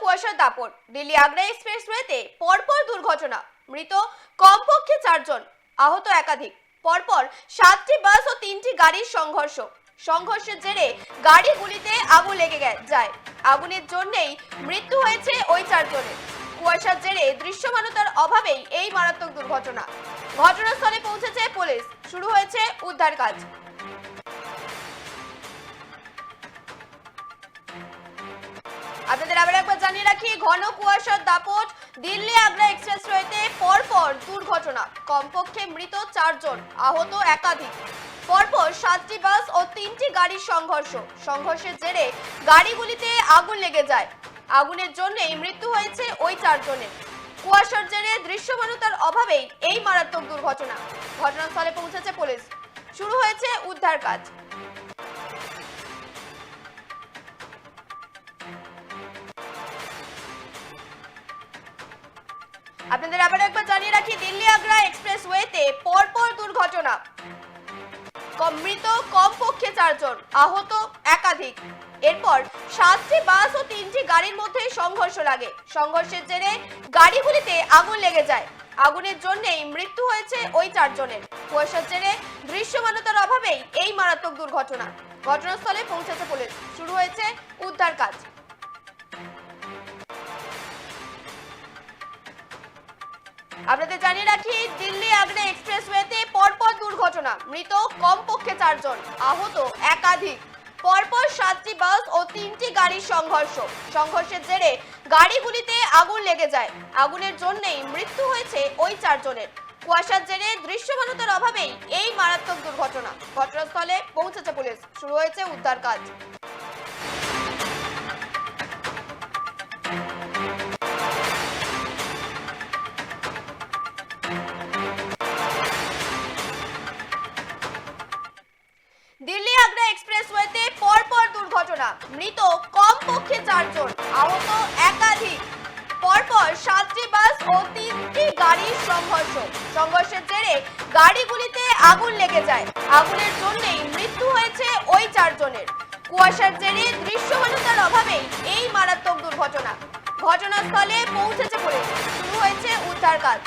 কুয়াশার দাপট। দিল্লি আগ্রা এক্সপ্রেসওয়েতে পরপর দুর্ঘটনা। মৃত কমপক্ষে চারজন, আহত একাধিক। পরপর সাতটি বাস ও তিনটি গাড়ির সংঘর্ষ। সংঘর্ষের জেরে গাড়িগুলিতে আগুন লেগে যায়। আগুনের জন্যেই মৃত্যু হয়েছে ওই চারজনের। কুয়াশার জেরে দৃশ্যমানতার অভাবেই এই মারাত্মক দুর্ঘটনা। ঘটনাস্থলে পৌঁছেছে পুলিশ। শুরু হয়েছে উদ্ধার কাজ আপনাদের আবার একবার জানিয়ে রাখি, ঘন কুয়াশার দাপট দিল্লি আগ্রা এক্সপ্রেস এক্সপ্রেসওয়েতে পরপর দুর্ঘটনা। কমপক্ষে মৃত চারজন আহত একাধিক। পরপর সাতটি বাস ও তিনটি গাড়ির সংঘর্ষ। সংঘর্ষের জেরে গাড়িগুলিতে আগুন লেগে যায়। আগুনের জন্যই মৃত্যু হয়েছে ওই চারজনের। কুয়াশার জেরে দৃশ্যমানতার অভাবেই এই মারাত্মক দুর্ঘটনা। ঘটনাস্থলে পৌঁছেছে পুলিশ। শুরু হয়েছে উদ্ধার কাজ। আপনাদের আবার একবার জানিয়ে রাখি, দিল্লি আগ্রা এক্সপ্রেসওয়েতে পরপর দুর্ঘটনা। মৃত কমপক্ষে চারজন, আহত একাধিক। এরপর সাতটি বাস ও তিনটি গাড়ির মধ্যে সংঘর্ষ লাগে। সংঘর্ষের জেরে গাড়িগুলিতে আগুন লেগে যায়। আগুনের জন্যই মৃত্যু হয়েছে ওই চারজনের। কুয়াশার জেরে দৃশ্যমানতার অভাবেই এই মারাত্মক দুর্ঘটনা। ঘটনাস্থলে পৌঁছেছে পুলিশ। শুরু হয়েছে উদ্ধার কাজ। আপনাদের জানিয়ে রাখি, দিল্লি আগ্রা এক্সপ্রেসওয়েতে পরপর দুর্ঘটনা। মৃত কমপক্ষে চারজন, আহত একাধিক। পরপর সাতটি বাস ও তিনটি গাড়ির সংঘর্ষ। সংঘর্ষের জেরে গাড়িগুলিতে আগুন লেগে যায়। আগুনের জন্যই মৃত্যু হয়েছে ওই চারজনের। কুয়াশার জেরে দৃশ্যমানতার অভাবেই এই মারাত্মক দুর্ঘটনা। ঘটনাস্থলে পৌঁছেছে পুলিশ। শুরু হয়েছে উদ্ধার কাজ দিল্লি আগ্রা এক্সপ্রেসওয়েতে পরপর দুর্ঘটনা। মৃত কমপক্ষে চারজন, আহত একাধিক। পরপর সাতটি বাস ও তিনটি গাড়ির সংঘর্ষ। সংঘর্ষের জেরে গাড়িগুলিতে আগুন লেগে যায়। আগুনের জন্যই মৃত্যু হয়েছে ওই চারজনের। কুয়াশার জেরে দৃশ্যমানতার অভাবেই এই মারাত্মক দুর্ঘটনা। ঘটনাস্থলে পৌঁছেছে পুলিশ। শুরু হয়েছে উদ্ধার কাজ